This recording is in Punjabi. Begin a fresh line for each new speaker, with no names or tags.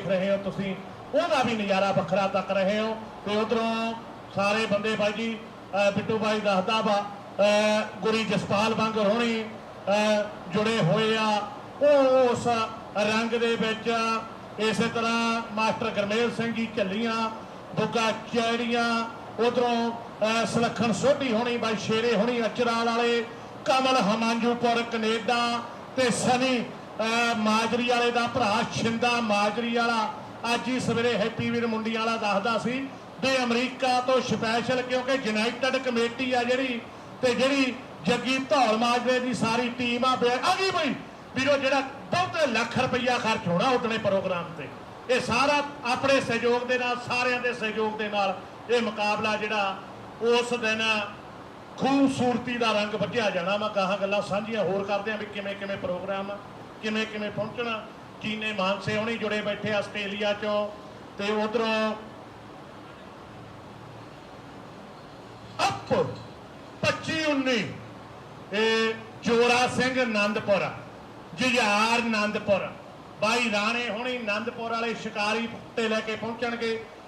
ਦੇਖ ਰਹੇ ਹੋ ਤੁਸੀਂ, ਉਹਦਾ ਵੀ ਨਜ਼ਾਰਾ ਵੱਖਰਾ ਤੱਕ ਰਹੇ ਹੋ। ਤੇ ਉਧਰੋਂ ਸਾਰੇ ਬੰਦੇ ਬਾਈ ਜੀ ਬਿੱਟੂ ਬਾਈ ਦੱਸਦਾ ਵਾ ਗੁਰੀ ਜਸਪਾਲ ਵਾਂਗਰ ਹੋਣੀ ਜੁੜੇ ਹੋਏ ਆ। ਉਹ ਉਸ ਰੰਗ ਦੇ ਵਿੱਚ ਇਸੇ ਤਰ੍ਹਾਂ ਮਾਸਟਰ ਗਰਮੇਲ ਸਿੰਘ ਜੀ ਝੱਲੀਆਂ, ਬੁੱਗਾ ਚੈੜੀਆਂ, ਉਧਰੋਂ ਸੁਲੱਖਣ ਸੋਢੀ ਹੋਣੀ, ਬਾਈ ਸ਼ੇਰੇ ਹੋਣੀ, ਅਚਰਾਲ ਵਾਲੇ, ਕਮਲ ਹਮਾਂਜੂਪੁਰ ਕੈਨੇਡਾ ਤੇ ਸਨੀ ਮਾਜਰੀ ਵਾਲੇ ਦਾ ਭਰਾ ਛਿੰਦਾ ਮਾਜਰੀ ਵਾਲਾ। ਅੱਜ ਹੀ ਸਵੇਰੇ ਹੈਪੀ ਵੀਰ ਮੁੰਡੀ ਵਾਲਾ ਦੱਸਦਾ ਸੀ ਵੀ ਅਮਰੀਕਾ ਤੋਂ ਸਪੈਸ਼ਲ ਕਿਉਂਕਿ ਯੂਨਾਈਟਿਡ ਕਮੇਟੀ ਆ ਜਿਹੜੀ ਤੇ ਜਿਹੜੀ ਜੱਗੀ ਧੌਲ ਮਾਜਰੇ ਦੀ ਸਾਰੀ ਟੀਮ ਆ ਬੇ- ਆ ਗਈ ਬਈ। ਵੀਰੋ, ਜਿਹੜਾ ਬਹੁਤੇ ਲੱਖ ਰੁਪਈਆ ਖਰਚ ਹੋਣਾ ਉਤਨੇ ਪ੍ਰੋਗਰਾਮ ਤੇ। ਇਹ ਸਾਰਾ ਆਪਣੇ ਸਹਿਯੋਗ ਦੇ ਨਾਲ, ਸਾਰਿਆਂ ਦੇ ਸਹਿਯੋਗ ਦੇ ਨਾਲ ਇਹ ਮੁਕਾਬਲਾ ਜਿਹੜਾ ਉਸ ਦਿਨ ਖੂਬਸੂਰਤੀ ਦਾ ਰੰਗ ਵੱਜਿਆ ਜਾਣਾ ਮੈਂ ਕਹਾ ਗੱਲਾਂ ਸਾਂਝੀਆਂ ਹੋਰ ਕਰਦੇ ਆ ਵੀ ਕਿਵੇਂ ਕਿਵੇਂ ਪ੍ਰੋਗਰਾਮ ਕਿਵੇਂ ਕਿਵੇਂ ਪਹੁੰਚਣਾ ਚੀਨੇ ਮਾਨਸੇ ਹੋਣੀ ਜੁੜੇ ਬੈਠੇ ਆਸਟ੍ਰੇਲੀਆ ਚੋਂ, ਤੇ ਉਧਰੋਂ ਅਪ 25 19 ਇਹ ਜੋਰਾ ਸਿੰਘ ਆਨੰਦਪੁਰ ਜੁਝਾਰ ਆਨੰਦਪੁਰ ਬਾਈ ਰਾਣੇ ਹੋਣੀ ਆਨੰਦਪੁਰ ਵਾਲੇ ਸ਼ਿਕਾਰੀ ਤੇ ਲੈ ਕੇ ਪਹੁੰਚਣਗੇ।